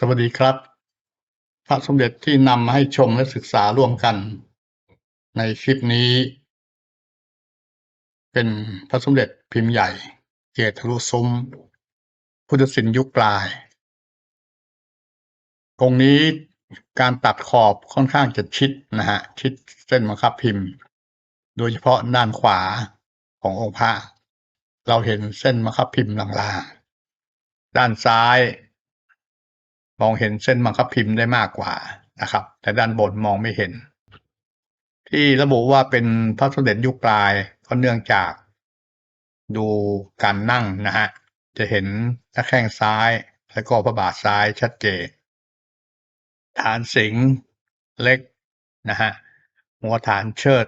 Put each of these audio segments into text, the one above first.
สวัสดีครับ พระสมเด็จที่นำมาให้ชมและศึกษาร่วมกัน ในคลิปนี้ เป็นพระสมเด็จพิมพ์ใหญ่ เกตทะลุซุ้ม พุทธศิลป์ยุคปลายองค์นี้การตัดขอบค่อนข้างจะชิดนะฮะ ชิดเส้นบังคับพิมพ์ โดยเฉพาะด้านขวาขององค์พระ เราเห็นเส้นบังคับพิมพ์ลางๆด้านซ้าย มองเห็นเส้นบังคับพิมพ์ได้มากกว่านะครับ แต่ด้านบนมองไม่เห็น ที่ระบุว่าเป็นพระสมเด็จยุคปลายก็เนื่องจากดูการนั่งนะฮะจะเห็นหน้าแข้งซ้ายแล้วก็พระบาทซ้ายชัดเจนฐานสิงเล็กนะฮะหัวฐานเชิด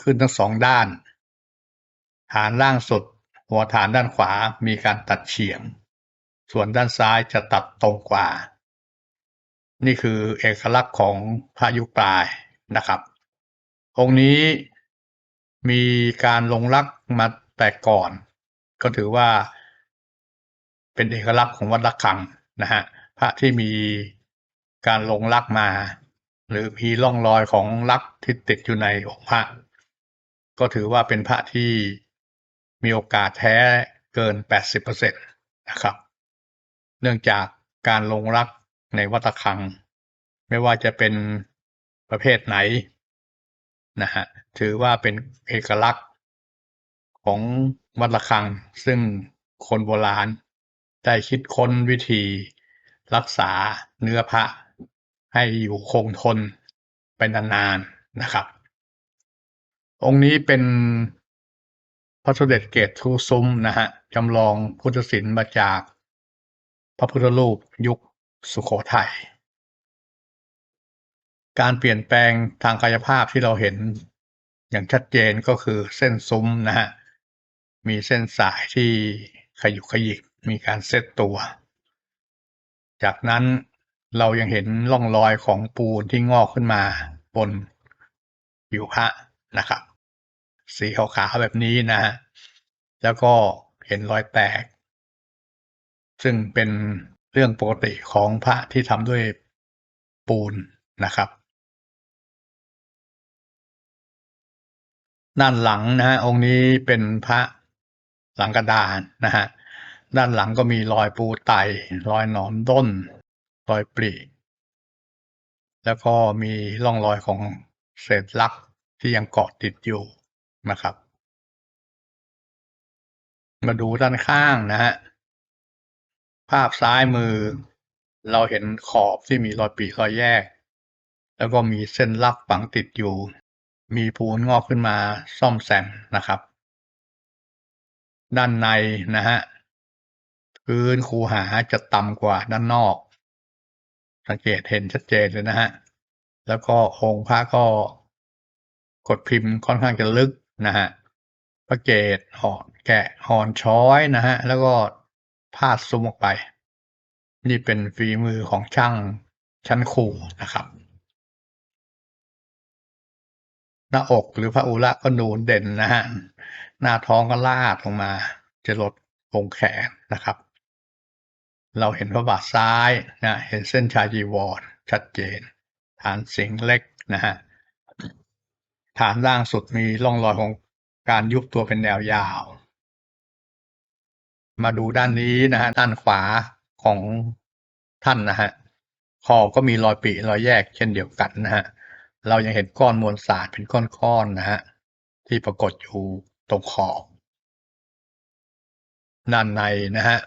ขึ้นทั้งสองด้าน ฐานล่างสุด หัวฐานด้านขวามีการตัดเฉียง ส่วนด้านซ้ายจะตัดตรงกว่า นี่คือเอกลักษณ์ของพระยุปลายนะครับ องค์นี้มีการลงรักมาแต่ก่อน ก็ถือว่า เป็นเอกลักษณ์ของวัดระฆังนะฮะพระที่มีการลงรักมา หรือมีร่องรอยของรักที่ติดอยู่ในองค์พระ ก็ถือว่าเป็นพระที่มีโอกาสแท้เกิน 80%นะครับ เนื่องจากการลงรักในวัดระฆัง ไม่ว่าจะเป็นประเภทไหนนะฮะถือว่าเป็นเอกลักษณ์ของวัดระฆัง ซึ่งคนโบราณ ได้คิดค้นวิธีรักษาเนื้อพระ ให้อยู่คงทนไปนานๆนะครับ องค์นี้เป็นพระสมเด็จเกตทูซุ้มนะฮะจำลองพุทธศิลป์มาจาก พระพุทธรูปยุคสุโขทัย การเปลี่ยนแปลงทางกายภาพที่เราเห็นอย่างชัดเจนก็คือเส้นซุ้มนะฮะ มีเส้นสายที่ขยุกขยิก มีการเซตตัว จากนั้นเรายังเห็นร่องรอยของปูนที่งอกขึ้นมาบนผิวพระนะครับ สีขาวๆแบบนี้นะฮะ แล้วก็เห็นรอยแตก ซึ่งเป็นเรื่องปกติของพระที่ทำด้วยปูนนะครับ ด้านหลังนะฮะองค์นี้เป็นพระหลังกระดานนะฮะด้านหลังก็มีรอยปูไตรอยหนอนด้น รอยปลีแล้วก็มีร่องรอยของเศษลักที่ยังเกาะติดอยู่นะครับ มาดูด้านข้างนะฮะ ภาพซ้ายมือ เราเห็นขอบที่มีรอยปีรอยแยก แล้วก็มีเส้นลักฝังติดอยู่ มีปูนงอกขึ้นมาซ่อมแซมนะครับ ด้านในนะฮะพื้นคูหาจะต่ำกว่าด้านนอก สังเกตเห็นชัดเจนเลยนะฮะแล้วก็องค์พระก็กดพิมพ์ค่อนข้างจะลึกนะฮะพระเกศหอนแกะหอนช้อยนะฮะแล้วก็ พาดซุ้มออกไป นี่เป็นฝีมือของช่างชั้นครูนะครับ หน้าอกหรือพระอุระก็นูนเด่นนะฮะหน้าท้องก็ลาดลงมา จะลดวงแขนนะครับ เราเห็นพระบาทซ้ายนะเห็นเส้นชายจีวรชัดเจน ฐานสิงเล็กนะฮะฐานล่างสุดมีร่องรอยของการยุบตัวเป็นแนวยาว มาดูด้านนี้นะฮะด้านขวาของท่านนะฮะคอก็มีรอยปีรอยแยกเช่นเดียวกันนะฮะเรายังเห็นก้อนมวลสารเป็นก้อนๆนะฮะที่ปรากฏอยู่ตรงขอบด้านในนะฮะ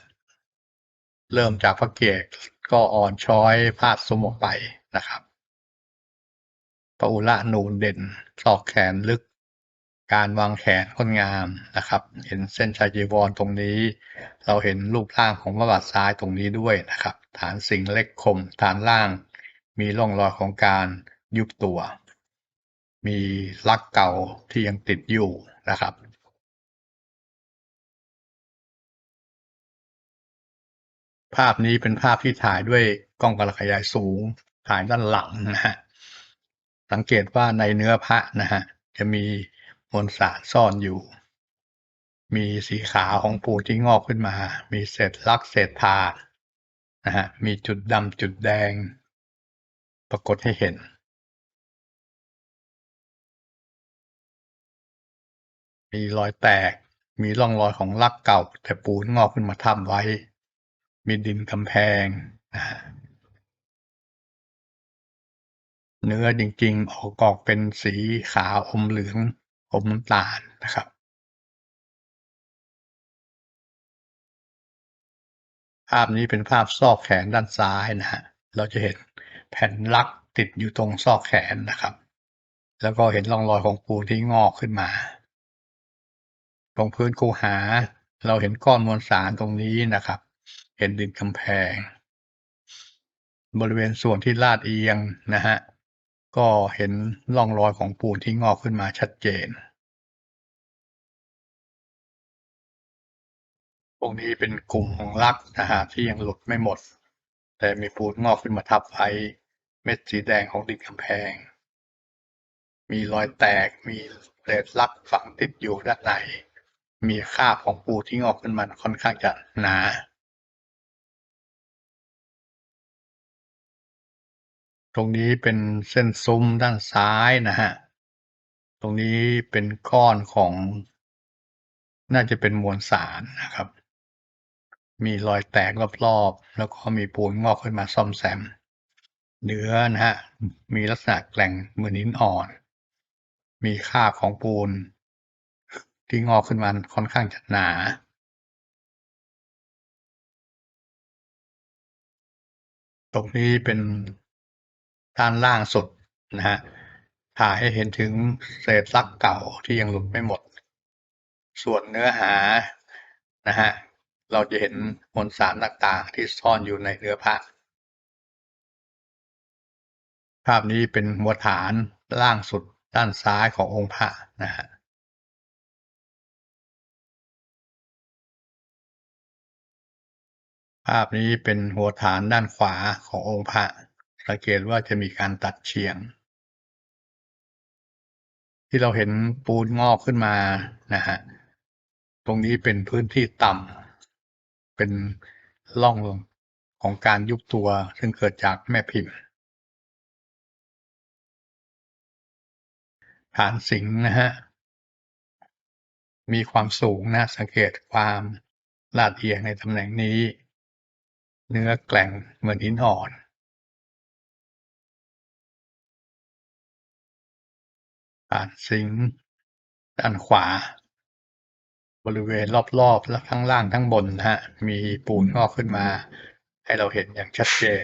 เริ่มจากพระเกศก็อ่อนช้อยพาดสมออกไปนะครับพระอุระนูนเด่นซอกแขนลึก การวางแขนค่อนงามนะครับ เห็นเส้นชายจีวรตรงนี้ เราเห็นรูปร่างของพระบาทซ้ายตรงนี้ด้วยนะครับ ฐานสิงเล็กคม ฐานล่าง มีร่องรอยของการยุบตัว มีลักเก่าที่ยังติดอยู่นะครับภาพนี้เป็นภาพที่ถ่ายด้วยกล้องกระขยายสูง ถ่ายด้านหลังนะฮะ สังเกตว่าในเนื้อพระนะฮะ จะมีมวลสารซ่อนอยู่ มีสีขาวของปูที่งอกขึ้นมา มีเศษลักเศษทานะฮะ มีจุดดำจุดแดง ปรากฏให้เห็น มีรอยแตก มีร่องรอยของรากเก่า แต่ปูนงอกขึ้นมาทับไว้ มีดินกำแพงนะฮะเนื้อจริงๆ ออกออกเป็นสีขาวอมเหลืองอมน้ำตาลนะครับาพนี้เป็นภาพซอกแขนด้านซ้ายนะฮะ เราจะเห็นแผ่นลักติดอยู่ตรงซอกแขนนะครับ แล้วก็เห็นร่องรอยของปูนที่งอกขึ้นมา ตรงพื้นคูหา เราเห็นก้อนมวลสารตรงนี้นะครับ เห็นดินกำแพง บริเวณส่วนที่ลาดเอียงนะฮะ ก็เห็นร่องรอยของปูนที่งอกขึ้นมาชัดเจน วกนี้เป็นกลุ่มของลักนะฮะที่ยังหลุดไม่หมด แต่มีปูนงอกขึ้นมาทับไว้เม็ดสีแดงของดินกำแพง มีรอยแตกมีเศษลักฝังติดอยู่ด้านในมีคราบของปูที่งอกขึ้นมาค่อนข้างจะหนาตรงนี้เป็นเส้นซุ้มด้านซ้ายนะฮะ ตรงนี้เป็นก้อนของ น่าจะเป็นมวลสารนะครับ มีรอยแตกรอบๆ แล้วก็มีปูนงอกขึ้นมาซ่อมแซม เนื้อนะฮะ มีลักษณะแกร่งเหมือนหินอ่อน มีคราบของปูน ที่งอกขึ้นมาค่อนข้างจะหนาตรงนี้เป็นด้านล่างสุดนะฮะ ถ่ายให้เห็นถึงเศษลักเก่าที่ยังหลุดไม่หมด ส่วนเนื้อหานะฮะ เราจะเห็นมวลสารต่างๆ ที่ซ่อนอยู่ในเนื้อพระภาพนี้เป็นหัวฐานล่างสุดด้านซ้ายขององค์พระนะฮะภาพนี้เป็นหัวฐานด้านขวาขององค์พระสังเกตว่าจะมีการตัดเฉียง ที่เราเห็นปูนงอกขึ้นมานะฮะตรงนี้เป็นพื้นที่ต่ำ เป็นร่องของการยุบตัวซึ่งเกิดจากแม่พิมพ์ฐานสิงห์นะฮะ มีความสูงนะสังเกตความลาดเอียงในตำแหน่งนี้ เนื้อแกร่งเหมือนหินอ่อน ฐานสิงห์ด้านขวา บริเวณรอบๆและข้างล่างทั้งบนนะฮะ มีปูนงอกขึ้นมา ให้เราเห็นอย่างชัดเจน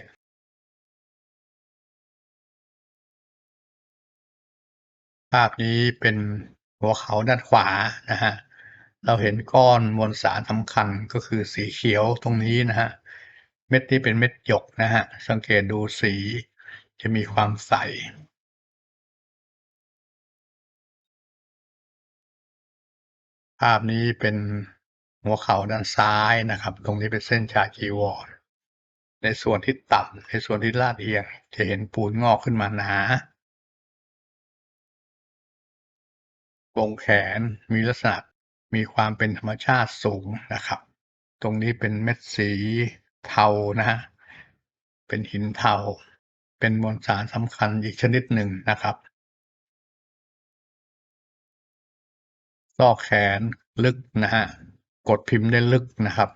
ภาพนี้เป็นหัวเขาด้านขวานะฮะ เราเห็นก้อนมวลสารสำคัญก็คือสีเขียวตรงนี้นะฮะ เม็ดนี้เป็นเม็ดหยกนะฮะ สังเกตดูสีจะมีความใส ภาพนี้เป็นหัวเข่าด้านซ้ายนะครับ ตรงนี้เป็นเส้นชาจีวร ในส่วนที่ต่ำในส่วนที่ลาดเอียง จะเห็นปูนงอกขึ้นมาหนาวงแขนมีลักษณะมีความเป็นธรรมชาติสูงนะครับ ตรงนี้เป็นเม็ดสีเทานะฮะเป็นหินเทา เป็นมวลสารสำคัญอีกชนิดหนึ่งนะครับ ซอกแขนลึกนะฮะ กดพิมพ์ได้ลึกนะครับ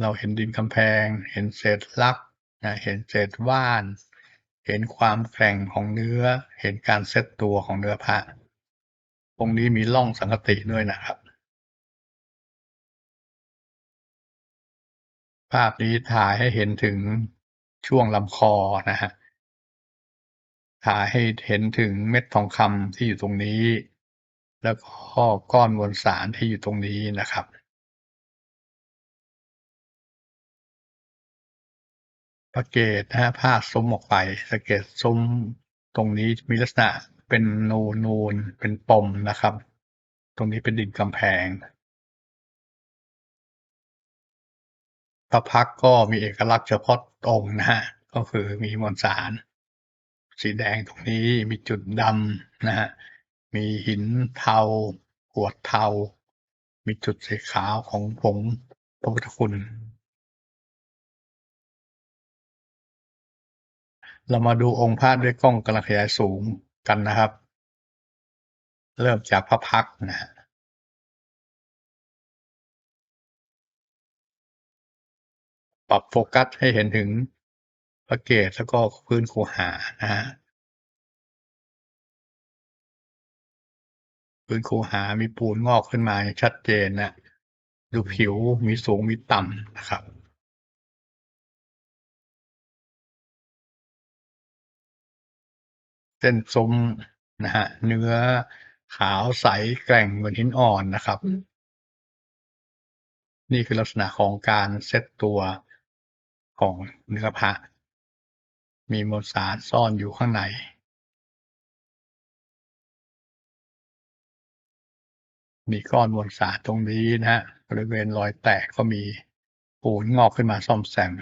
เราเห็นดินกำแพง เห็นเศษลักนะเห็นเศษว่าน เห็นความแกร่งของเนื้อ เห็นการเซตตัวของเนื้อพระตรงนี้มีร่องสังกติด้วยนะครับ ภาพนี้ถ่ายให้เห็นถึงช่วงลำคอนะฮะถ่ายให้เห็นถึงเม็ดทองคำที่อยู่ตรงนี้ แล้วก็ก้อนมวลสารที่อยู่ตรงนี้นะครับพระเกศนะฮะผ้าซุ้มออกไปสังเกตซุ้มตรงนี้มีลักษณะเป็นนูนๆเป็นปมนะครับ ตรงนี้เป็นดินกำแพงพระพักก็มีเอกลักษณ์เฉพาะองค์นะฮะก็คือมีมวลสาร สีแดงตรงนี้มีจุดดำนะฮะ มีหินเทาขวดเทา มีจุดสีขาวของผงพระพุทธคุณ เรามาดูองค์พระด้วยกล้องกำลังขยายสูงกันนะครับ เริ่มจากพระพักนะปรับโฟกัสให้เห็นถึงพระเกศแล้วก็พื้นคูหานะฮะ พื้นคูหามีปูนงอกขึ้นมาชัดเจนนะดูผิวมีสูงมีต่ำนะครับเส้นซุ้มนะฮะเนื้อขาวใสแกร่งเหมือนหินอ่อนนะครับ นี่คือลักษณะของการเซตตัวของเนื้อพระมีมวลสารซ่อนอยู่ข้างใน มีก้อนมวลสารตรงนี้นะฮะบริเวณรอยแตกก็มีปูนงอกขึ้นมาซ่อมแซม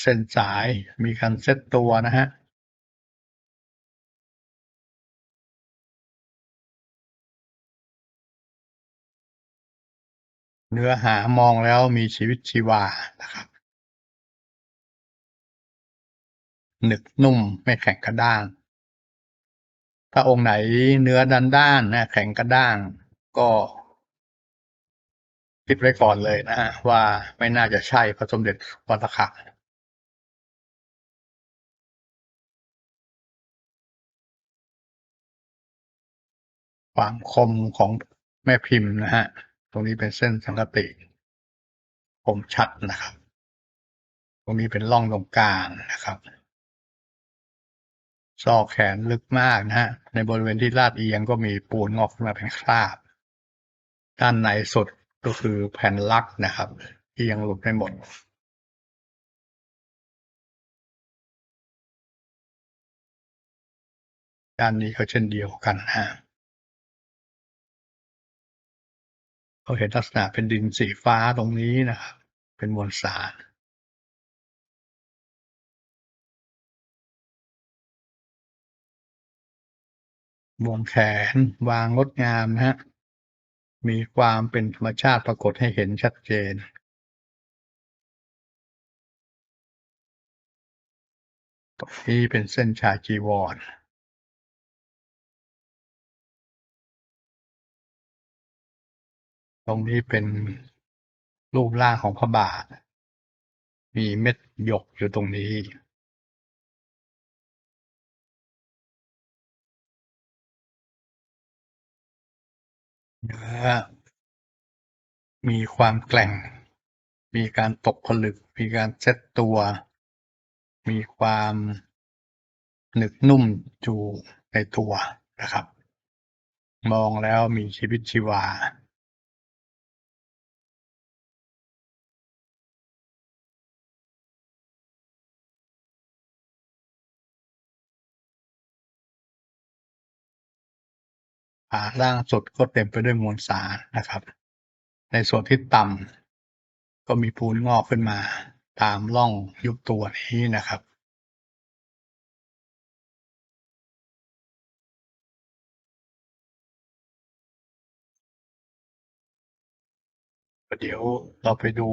เส้นสายมีการเซตตัวนะฮะเนื้อหามองแล้วมีชีวิตชีวานะครับ หนึบนุ่มไม่แข็งกระด้าง ถ้าองค์ไหนเนื้อด้านด้านนะแข็งกระด้างก็คิดไว้ก่อนเลยนะฮะว่าไม่น่าจะใช่พระสมเด็จวัตขะความคมของแม่พิมพ์นะฮะ ตรงนี้เป็นเส้นสังกติคมชัดนะครับ ตรงนี้เป็นร่องตรงกลางนะครับ ซอกแขนลึกมากนะฮะ ในบริเวณที่ลาดเอียงก็มีปูนงอกขึ้นมาเป็นคราบ ด้านในสุดก็คือแผ่นลักนะครับที่ยังหลุดไม่หมดด้านนี้ก็เช่นเดียวกันนะฮะเราเห็นลักษณะเป็นดินสีฟ้าตรงนี้นะครับ เป็นมวลสาร วงแขนวางงดงามนะฮะ มีความเป็นธรรมชาติปรากฏให้เห็นชัดเจน ตรงนี้เป็นเส้นชายจีวรตรงนี้เป็นรูปร่างของพระบาท มีเม็ดหยกอยู่ตรงนี้ เนื้อ มีความแกล่ง มีการตกผลึก มีการเซ็ตตัว มีความหนึบนุ่มอยู่ในตัวนะครับ มองแล้วมีชีวิตชีวา ฐาล่างสุดก็เต็มไปด้วยมวลสารนะครับ ในส่วนที่ต่ำก็มีปูนงอกขึ้นมา ตามร่องยุบตัวนี้นะครับเดี๋ยวเราไปดู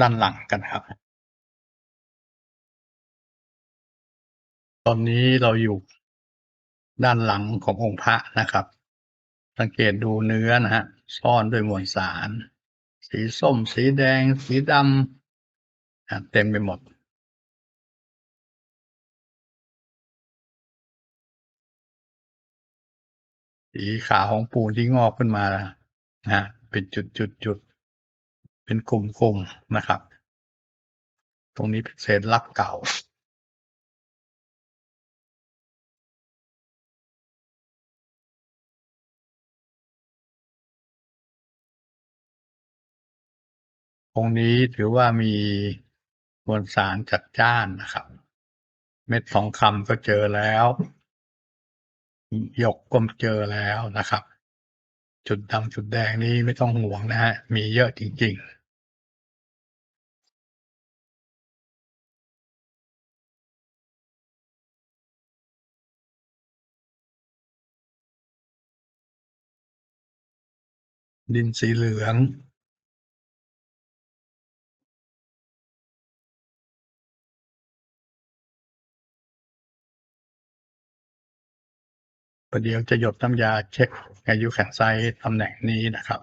ด้านหลังกันครับ ตอนนี้เราอยู่ ด้านหลังขององค์พระนะครับ สังเกตดูเนื้อนะฮะซ่อนด้วยมวลสาร สีส้ม สีแดง สีดำอะเต็มไปหมดสีขาวของปูนที่งอกขึ้นมานะเป็นจุดจุดจุดเป็นกลุ่มกลุ่มๆนะครับ ตรงนี้เป็นเศษลักเก่า องค์นี้ถือว่ามีมวลสารจัดจ้านนะครับ เม็ดทองคำก็เจอแล้วหยกก็เจอแล้วนะครับ จุดดำจุดแดงนี้ไม่ต้องห่วงนะฮะ มีเยอะจริง ๆดินสีเหลือง ประเดี๋ยวจะหยดน้ำยาเช็คอายุแข็งไซส์ตำแหน่งนี้นะครับ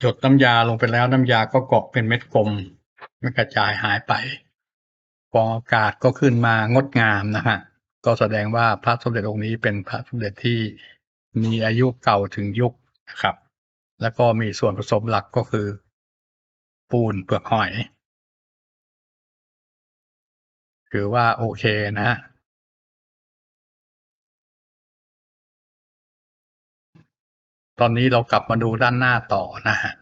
หยดน้ำยาลงไปแล้วน้ำยาก็เกาะเป็นเม็ดกลมไม่กระจายหายไปฟออากาศก็ขึ้นมางดงามนะฮะก็แสดงว่าพระสมเด็จองค์นี้เป็นพระสมเด็จที่มีอายุเก่าถึงยุคนะครับ แล้วก็มีส่วนผสมหลักก็คือ ปูนเปลือกหอย ถือว่าโอเคนะฮะตอนนี้เรากลับมาดูด้านหน้าต่อนะฮะ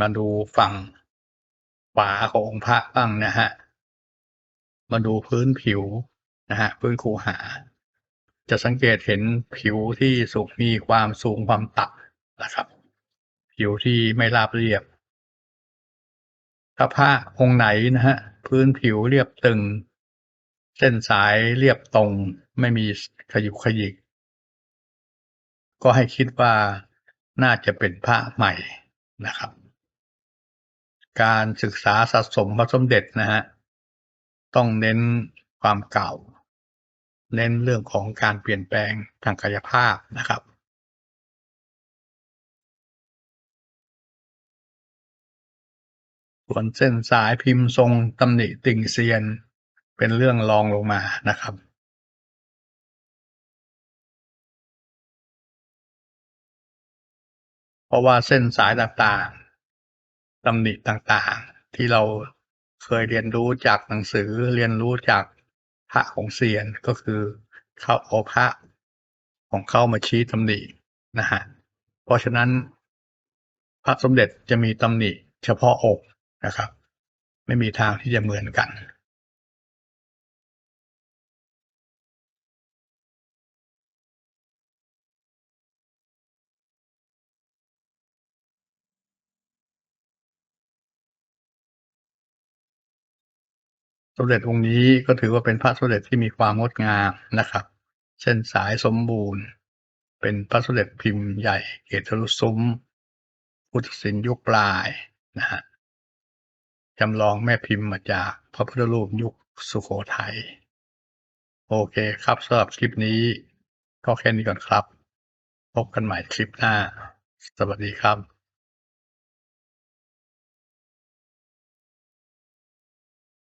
มาดูฝั่งขวาขององค์พระบ้างนะฮะ มาดูพื้นผิวนะฮะพื้นคูหา จะสังเกตเห็นผิวที่สูงมีความสูงความต่ำนะครับ ผิวที่ไม่ราบเรียบ ถ้าพระองค์ไหนนะฮะ พื้นผิวเรียบตึง เส้นสายเรียบตรง ไม่มีขยุกขยิก ก็ให้คิดว่าน่าจะเป็นพระใหม่นะครับ การศึกษาสะสมพระสมเด็จนะฮะ ต้องเน้นความเก่า เน้นเรื่องของการเปลี่ยนแปลงทางกายภาพนะครับ ส่วนเส้นสายพิมพ์ทรงตำหนิติ่งเซียน เป็นเรื่องรองลงมานะครับเพราะว่าเส้นสายต่างๆ ตำหนิต่างๆ ที่เราเคยเรียนรู้จากหนังสือเรียนรู้จากพระของเซียนก็คือเขาเอาพระของเขามาชี้ตำหนินะฮะเพราะฉะนั้น พระสมเด็จจะมีตำหนิเฉพาะอก นะครับ ไม่มีทางที่จะเหมือนกันสมเด็จองค์นี้ก็ถือว่าเป็นพระสมเด็จที่มีความงดงามนะครับ เส้นสายสมบูรณ์ เป็นพระสมเด็จพิมพ์ใหญ่เกศทะลุซุ้ม พุทธศิลป์ยุคปลายนะฮะ จำลองแม่พิมพ์มาจากพระพุทธรูปยุคสุโขทัย โอเคครับสำหรับคลิปนี้ก็แค่นี้ก่อนครับ พบกันใหม่คลิปหน้า สวัสดีครับ